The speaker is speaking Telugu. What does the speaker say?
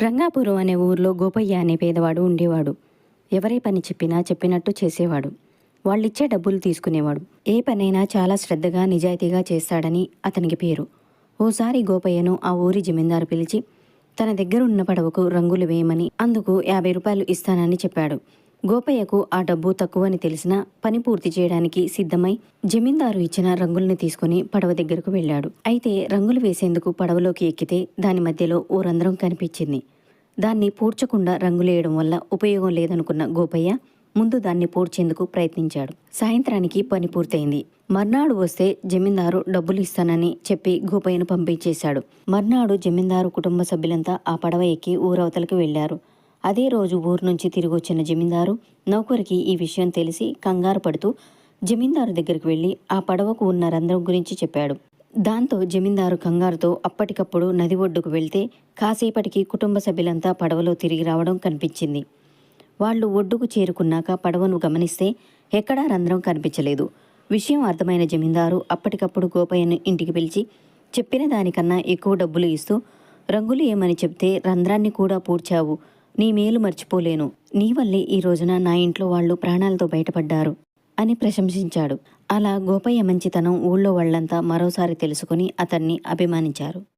రంగాపురం అనే ఊర్లో గోపయ్య అనే పేదవాడు ఉండేవాడు. ఎవరే పని చెప్పినా చెప్పినట్టు చేసేవాడు. వాళ్ళిచ్చే డబ్బులు తీసుకునేవాడు. ఏ పనైనా చాలా శ్రద్ధగా నిజాయితీగా చేస్తాడని అతనికి పేరు. ఓసారి గోపయ్యను ఆ ఊరి జమీందారు పిలిచి తన దగ్గర ఉన్న పడవకు రంగులు వేయమని అందుకు యాభై రూపాయలు ఇస్తానని చెప్పాడు. గోపయ్యకు ఆ డబ్బు తక్కువని తెలిసినా పని పూర్తి చేయడానికి సిద్ధమై జమీందారు ఇచ్చిన రంగుల్ని తీసుకుని పడవ దగ్గరకు వెళ్ళాడు. అయితే రంగులు వేసేందుకు పడవలోకి ఎక్కితే దాని మధ్యలో ఓ రంధ్రం కనిపించింది. దాన్ని పూడ్చకుండా రంగులేయడం వల్ల ఉపయోగం లేదనుకున్న గోపయ్య ముందు దాన్ని పూడ్చేందుకు ప్రయత్నించాడు. సాయంత్రానికి పని పూర్తయింది. మర్నాడు వస్తే జమీందారు డబ్బులు ఇస్తానని చెప్పి గోపయ్యను పంపించేశాడు. మర్నాడు జమీందారు కుటుంబ సభ్యులంతా ఆ పడవ ఎక్కి ఊరవతలకు వెళ్ళారు అదే రోజు ఊరు నుంచి తిరిగి వచ్చిన జమీందారు నౌకరికి ఈ విషయం తెలిసి కంగారు పడుతూ జమీందారు దగ్గరికి వెళ్ళి ఆ పడవకు ఉన్న రంధ్రం గురించి చెప్పాడు. దాంతో జమీందారు కంగారుతో అప్పటికప్పుడు నది ఒడ్డుకు వెళ్తే కాసేపటికి కుటుంబ సభ్యులంతా పడవలో తిరిగి రావడం కనిపించింది. వాళ్ళు ఒడ్డుకు చేరుకున్నాక పడవను గమనిస్తే ఎక్కడా రంధ్రం కనిపించలేదు. విషయం అర్థమైన జమీందారు అప్పటికప్పుడు గోపయ్యను ఇంటికి పిలిచి చెప్పిన దానికన్నా ఎక్కువ డబ్బులు ఇస్తూ రంగులు ఏమని చెప్తే రంధ్రాన్ని కూడా పూడ్చావు? నీ మేలు మర్చిపోలేను. నీ వల్లే ఈ రోజున నా ఇంట్లో వాళ్ళు ప్రాణాలతో బయటపడ్డారు అని ప్రశంసించాడు. అలా గోపయ్య మంచితనం ఊళ్ళో వాళ్ళంతా మరోసారి తెలుసుకుని అతన్ని అభిమానించారు.